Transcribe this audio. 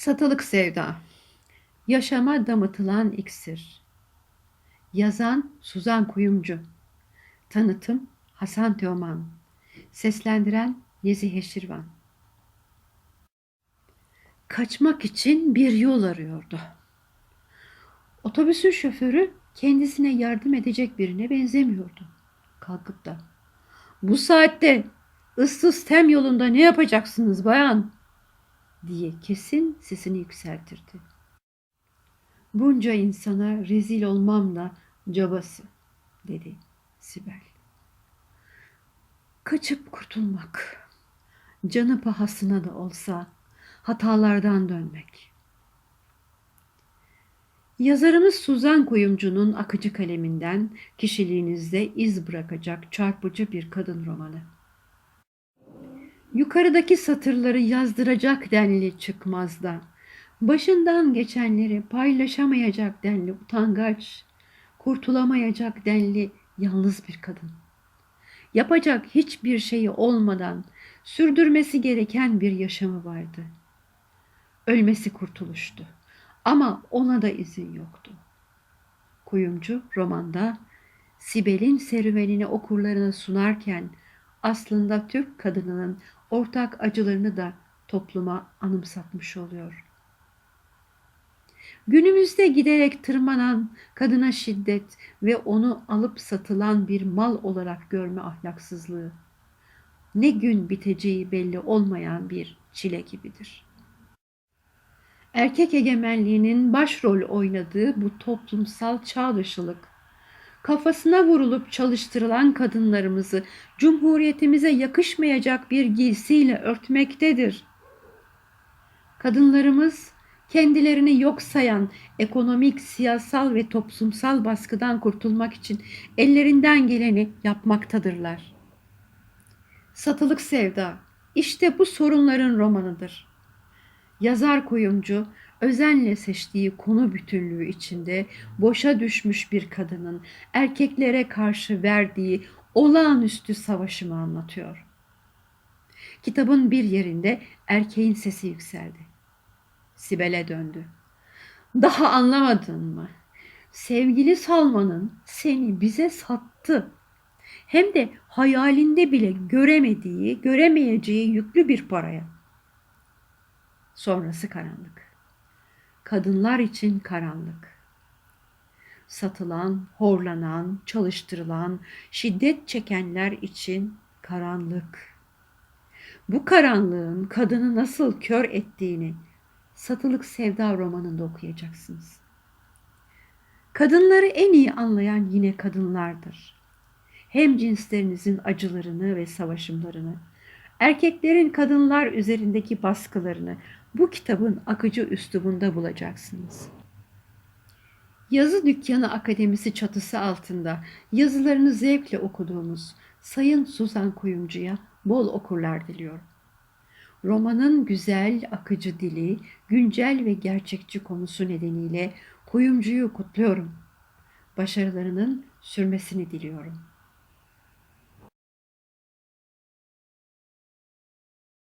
Satılık Sevda Yaşama damıtılan iksir Yazan Suzan Kuyumcu Tanıtım Hasan Teoman Seslendiren Nezihe Şirvan Kaçmak için bir yol arıyordu. Otobüsün şoförü kendisine yardım edecek birine benzemiyordu. Kalkıp da bu saatte ıssız tem yolunda ne yapacaksınız bayan? Diye kesin sesini yükseltirdi. Bunca insana rezil olmam da cabası dedi Sibel. Kaçıp kurtulmak, canı pahasına da olsa hatalardan dönmek. Yazarımız Suzan Kuyumcu'nun akıcı kaleminden kişiliğinizde iz bırakacak çarpıcı bir kadın romanı. Yukarıdaki satırları yazdıracak denli çıkmaz da, başından geçenleri paylaşamayacak denli utangaç, kurtulamayacak denli yalnız bir kadın. Yapacak hiçbir şeyi olmadan sürdürmesi gereken bir yaşamı vardı. Ölmesi kurtuluştu ama ona da izin yoktu. Kuyumcu romanda Sibel'in serüvenini okurlarına sunarken aslında Türk kadınının ortak acılarını da topluma anımsatmış oluyor. Günümüzde giderek tırmanan kadına şiddet ve onu alıp satılan bir mal olarak görme ahlaksızlığı ne gün biteceği belli olmayan bir çile gibidir. Erkek egemenliğinin başrol oynadığı bu toplumsal çağdışılık kafasına vurulup çalıştırılan kadınlarımızı cumhuriyetimize yakışmayacak bir giysiyle örtmektedir. Kadınlarımız kendilerini yok sayan ekonomik, siyasal ve toplumsal baskıdan kurtulmak için ellerinden geleni yapmaktadırlar. Satılık Sevda işte bu sorunların romanıdır. Yazar kuyumcu özenle seçtiği konu bütünlüğü içinde boşa düşmüş bir kadının erkeklere karşı verdiği olağanüstü savaşımı anlatıyor. Kitabın bir yerinde erkeğin sesi yükseldi. Sibel'e döndü. Daha anlamadın mı? Sevgili Salman'ın seni bize sattı. Hem de hayalinde bile göremediği, göremeyeceği yüklü bir paraya. Sonrası karanlık kadınlar için karanlık. Satılan, horlanan, çalıştırılan, şiddet çekenler için karanlık. Bu karanlığın kadını nasıl kör ettiğini Satılık Sevda romanında okuyacaksınız. Kadınları en iyi anlayan yine kadınlardır. Hem cinslerinizin acılarını ve savaşımlarını, erkeklerin kadınlar üzerindeki baskılarını, bu kitabın akıcı üslubunda bulacaksınız. Yazı Dükkanı Akademisi çatısı altında yazılarını zevkle okuduğumuz Sayın Suzan Kuyumcu'ya bol okurlar diliyorum. Romanın güzel, akıcı dili, güncel ve gerçekçi konusu nedeniyle kuyumcuyu kutluyorum. Başarılarının sürmesini diliyorum.''